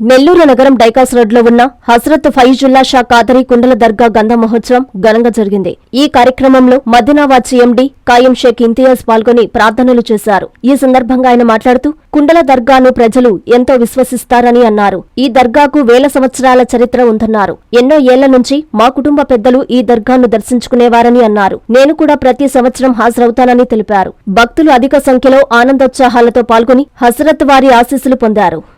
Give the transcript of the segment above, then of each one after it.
నెల్లూరు నగరం డైకాస్ రోడ్లో ఉన్న హస్రత్ ఫైజుల్లా షా కాదరి కుండల దర్గా గంధ మహోత్సవం ఘనంగా జరిగింది. ఈ కార్యక్రమంలో మదినావాచి ఎండి కాయం షేక్ ఇంతియాజ్ పాల్గొని ప్రార్థనలు చేశారు. ఈ సందర్భంగా ఆయన మాట్లాడుతూ కుండల దర్గాను ప్రజలు ఎంతో విశ్వసిస్తారని అన్నారు. ఈ దర్గాకు వేల సంవత్సరాల చరిత్ర ఉందన్నారు. ఎన్నో ఏళ్ళ నుంచి మా కుటుంబ పెద్దలు ఈ దర్గాను దర్శించుకునేవారని అన్నారు. నేను కూడా ప్రతి సంవత్సరం హాజరవుతానని తెలిపారు. భక్తులు అధిక సంఖ్యలో ఆనందోత్సాహాలతో పాల్గొని హస్రత్ వారి ఆశీస్సులు పొందారు.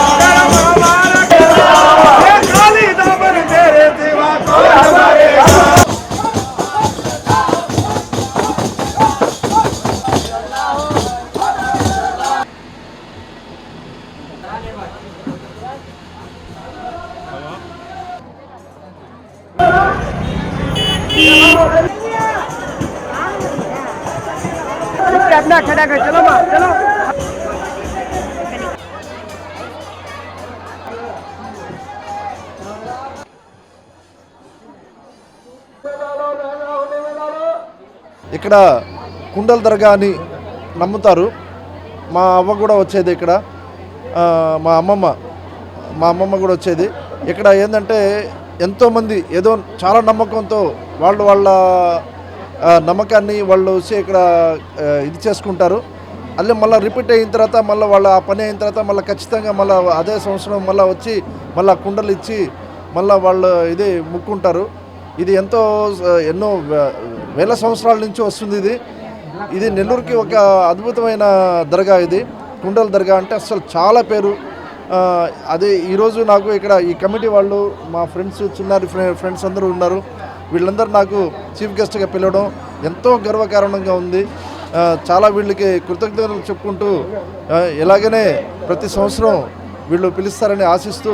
अपना खड़ा कर चलो माँ चलो ఇక్కడ కుండల దర్గా అని నమ్ముతారు మా అవ్వ కూడా వచ్చేది ఇక్కడ ఆ, మా అమ్మమ్మ మా అమ్మమ్మ కూడా వచ్చేది ఇక్కడ ఏంటంటే ఎంతోమంది ఏదో చాలా నమ్మకంతో వాళ్ళు వాళ్ళ ఆ, నమ్మకాన్ని వాళ్ళు వచ్చి ఇక్కడ ఇది చేసుకుంటారు. అల్లే మళ్ళీ రిపీట్ అయిన తర్వాత మళ్ళీ వాళ్ళ ఆ పని అయిన తర్వాత మళ్ళీ ఖచ్చితంగా మళ్ళీ అదే సంవత్సరం మళ్ళీ వచ్చి మళ్ళీ కుండలు ఇచ్చి మళ్ళీ వాళ్ళు ఇది ముక్కుంటారు. ఇది ఎంతో ఎన్నో వేల సంవత్సరాల నుంచి వస్తుంది ఇది. ఇది నెల్లూరుకి ఒక అద్భుతమైన దర్గా ఇది. కుండల దర్గా అంటే అసలు చాలా పేరు. అదే ఈరోజు నాకు ఇక్కడ ఈ కమిటీ వాళ్ళు మా ఫ్రెండ్స్ చిన్నారి ఫ్రెండ్స్ అందరూ ఉన్నారు. వీళ్ళందరూ నాకు చీఫ్ గెస్ట్గా పిలవడం ఎంతో గర్వకారణంగా ఉంది. చాలా వీళ్ళకి కృతజ్ఞతలు చెప్పుకుంటూ ఎలాగనే ప్రతి సంవత్సరం వీళ్ళు పిలుస్తారని ఆశిస్తూ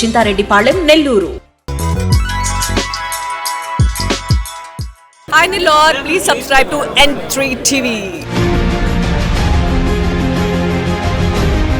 Chintareddypalem Nellore Hi lord please subscribe to N3 TV.